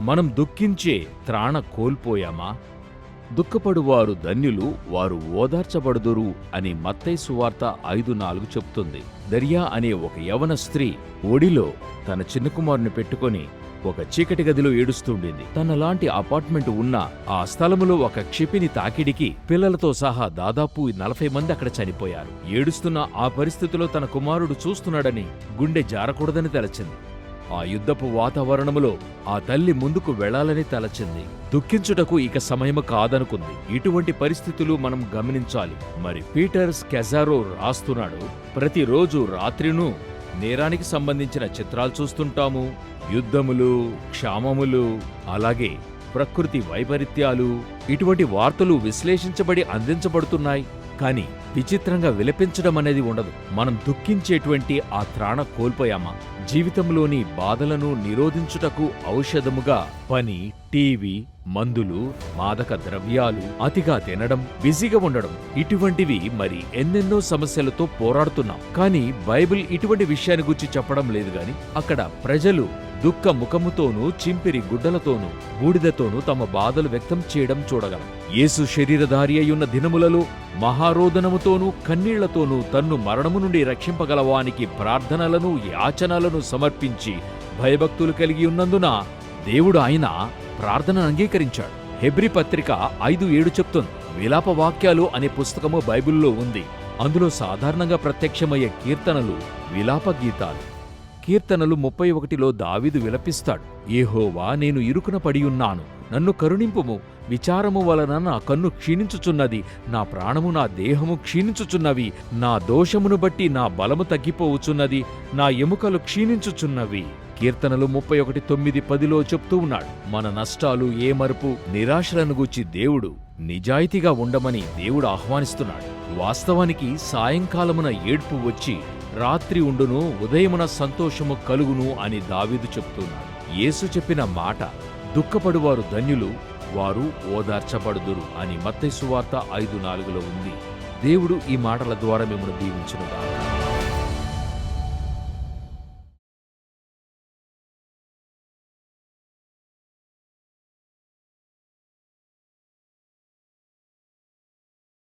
మనం దుఃఖించే త్రాణ కోల్పోయామా? దుఃఖపడువారు ధన్యులు వారు ఓదార్చబడుదురు అని మత్తై సువార్త ఐదు నాలుగు చెప్తుంది. దర్యా అనే ఒక యవన స్త్రీ ఒడిలో తన చిన్న కుమారుని పెట్టుకొని ఒక చీకటి గదిలో ఏడుస్తుండింది. తనలాంటి అపార్ట్మెంట్ ఉన్న ఆ స్థలములో ఒక క్షిపిని తాకిడికి పిల్లలతో సహా దాదాపు నలభై మంది అక్కడ చనిపోయారు. ఏడుస్తున్న ఆ పరిస్థితిలో తన కుమారుడు చూస్తున్నాడని గుండె జారకూడదని తలచింది. ఆ యుద్ధపు వాతావరణములో ఆ తల్లి ముందుకు వెళ్ళాలని తలచింది. దుఃఖించుటకు ఇక సమయము కాదనుకుంది. ఇటువంటి పరిస్థితులు మనం గమనించాలి. మరి పీటర్ స్కెజారో రాస్తున్నాడు. ప్రతిరోజు రాత్రినూ నేరానికి సంబంధించిన చిత్రాలు చూస్తుంటాము. యుద్ధములు క్షామములు అలాగే ప్రకృతి వైపరీత్యాలు ఇటువంటి వార్తలు విశ్లేషించబడి అందించబడుతున్నాయి. కానీ విచిత్రంగా విలపించడం అనేది ఉండదు. మనం దుఃఖించేటువంటి ఆ త్రాణ కోల్పోయామా? జీవితంలోని బాధలను నిరోధించుటకు ఔషధముగా పని టీవీ మందులు మాదక ద్రవ్యాలు అతిగా తినడం బిజీగా ఉండడం ఇటువంటివి మరి ఎన్నెన్నో సమస్యలతో పోరాడుతున్నాం. కానీ బైబిల్ ఇటువంటి విషయాన్ని గురించి చెప్పడం లేదు గాని అక్కడ ప్రజలు దుఃఖ ముఖముతోనూ చింపిరి గుడ్డలతోనూ బూడిదతోనూ తమ బాధలు వ్యక్తం చేయడం చూడగలం. యేసు శరీరధారి అయ్యున్న దినములలో మహారోదనముతోనూ కన్నీళ్ళతోనూ తన్ను మరణము నుండి రక్షింపగలవానికి ప్రార్థనలను యాచనలను సమర్పించి భయభక్తులు కలిగి ఉన్నందున దేవుడు ఆయన ప్రార్థనను అంగీకరించాడు. హెబ్రి పత్రిక ఐదు ఏడు చెప్తుంది. విలాప వాక్యాలు అనే పుస్తకము బైబిల్లో ఉంది. అందులో సాధారణంగా ప్రత్యక్షమయ్యే కీర్తనలు విలాప గీతాలు. కీర్తనలు ముప్పై ఒకటిలో దావిదు విలపిస్తాడు ఏహోవా నేను ఇరుకున పడియున్నాను నన్ను కరుణింపుము. విచారము వలన నా కన్ను క్షీణించుచున్నది. నా ప్రాణము నా దేహము క్షీణించుచున్నవి. నా దోషమును బట్టి నా బలము తగ్గిపోవుచున్నది. నా ఎముకలు క్షీణించుచున్నవి. కీర్తనలు ముప్పై ఒకటి తొమ్మిది పదిలో చెప్తూ ఉన్నాడు మన నష్టాలు ఏ మరుపు? నిరాశలను గూర్చి దేవుడు నిజాయితీగా ఉండమని దేవుడు ఆహ్వానిస్తున్నాడు. వాస్తవానికి సాయంకాలమున ఏడ్పు వచ్చి రాత్రి ఉండును ఉదయమున సంతోషము కలుగును అని దావీదు చెప్తున్నాడు. యేసు చెప్పిన మాట దుఃఖపడువారు ధన్యులు వారు ఓదార్చబడుదురు అని మత్తైసు సువార్త ఐదు నాలుగులో ఉంది. దేవుడు ఈ మాటల ద్వారా మిమ్మల్ని దీవించునుగాక